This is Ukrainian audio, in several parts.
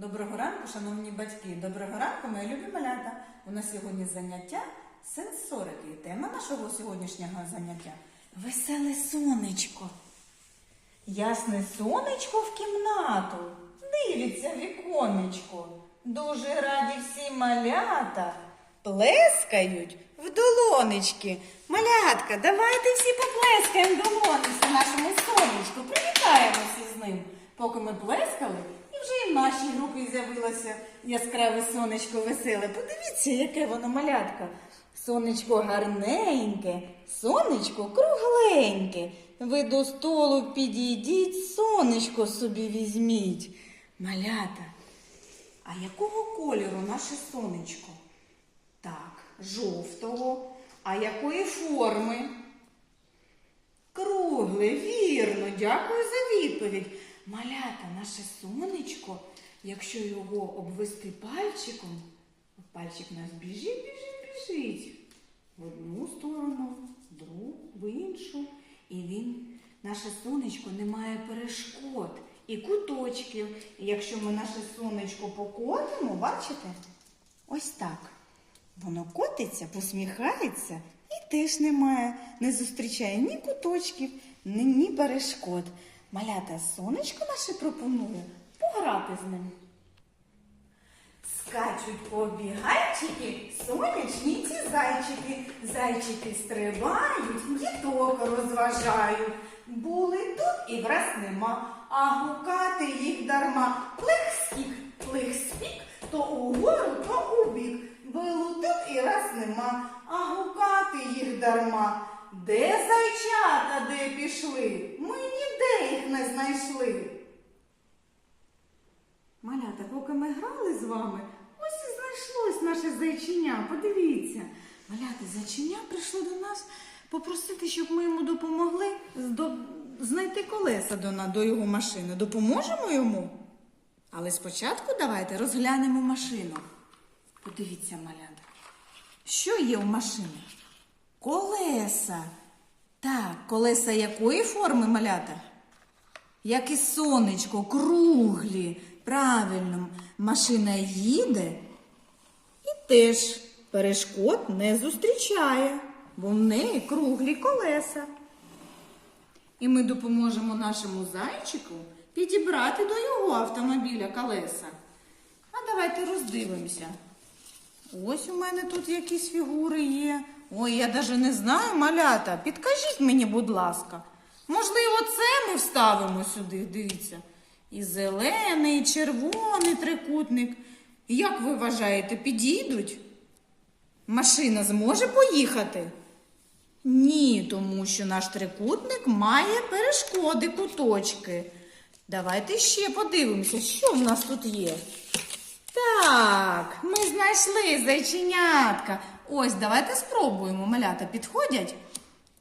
Доброго ранку, шановні батьки. Доброго ранку, мої любі малята. У нас сьогодні заняття сенсорики. Тема нашого сьогоднішнього заняття веселе сонечко. Ясне сонечко в кімнату. Дивиться віконечко. Дуже раді всі малята. Плескають в долонечки. Малятка, давайте всі поплескаємо долонечки нашому сонечку. Привітаємося з ним. Поки ми плескали, вже і в нашій групі з'явилося яскраве сонечко веселе. Подивіться, яке воно малятка. Сонечко гарненьке, сонечко кругленьке. Ви до столу підійдіть, сонечко собі візьміть. Малята, а якого кольору наше сонечко? Так, жовтого. А якої форми? Кругле, вірно, дякую за відповідь. Малята, наше сонечко, якщо його обвести пальчиком, пальчик нас біжить, біжить, біжить. В одну сторону, в другу, в іншу. І він, наше сонечко, не має перешкод і куточків. І якщо ми наше сонечко покотимо, бачите? Ось так. Воно котиться, посміхається і теж немає, не зустрічає ні куточків, ні, ні перешкод. Малята сонечко наше пропонує пограти з ним. Скачуть побігайчики, сонячні ці зайчики. Зайчики стрибають, діток розважають. Були тут і враз нема, а гукати їх дарма. Плих-скік, плих-спік, то угору, то у бік. Було тут і раз нема, а гукати їх дарма. Де зайчата, де пішли? Ми ніде їх не знайшли. Малята, поки ми грали з вами, ось і знайшлось наше зайчиня. Подивіться. Малята, зайчиня прийшло до нас попросити, щоб ми йому допомогли знайти колеса до, його машини. Допоможемо йому? Але спочатку давайте розглянемо машину. Подивіться, малята. Що є в машині? Колеса. Так, колеса якої форми малята? Як і сонечко, круглі. Правильно, машина їде і теж перешкод не зустрічає, бо в неї круглі колеса. І ми допоможемо нашому зайчику підібрати до його автомобіля колеса. А давайте роздивимося. Ось у мене тут якісь фігури є. Ой, я навіть не знаю, малята. Підкажіть мені, будь ласка. Можливо, це ми вставимо сюди, дивіться. І зелений, і червоний трикутник. Як ви вважаєте, підійдуть? Машина зможе поїхати? Ні, тому що наш трикутник має перешкоди, куточки. Давайте ще подивимося, що в нас тут є. Так, ми знайшли зайченятка. Ось, давайте спробуємо. Малята підходять.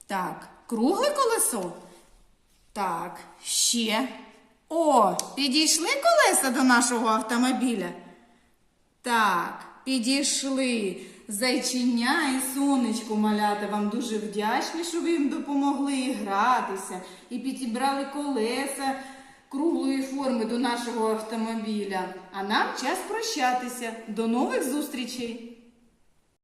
Так, кругле колесо. Так, ще. О, підійшли колеса до нашого автомобіля. Так, підійшли. Зайчиня і сонечко малята вам дуже вдячні, що ви їм допомогли гратися і підібрали колеса круглої форми до нашого автомобіля. А нам час прощатися. До нових зустрічей!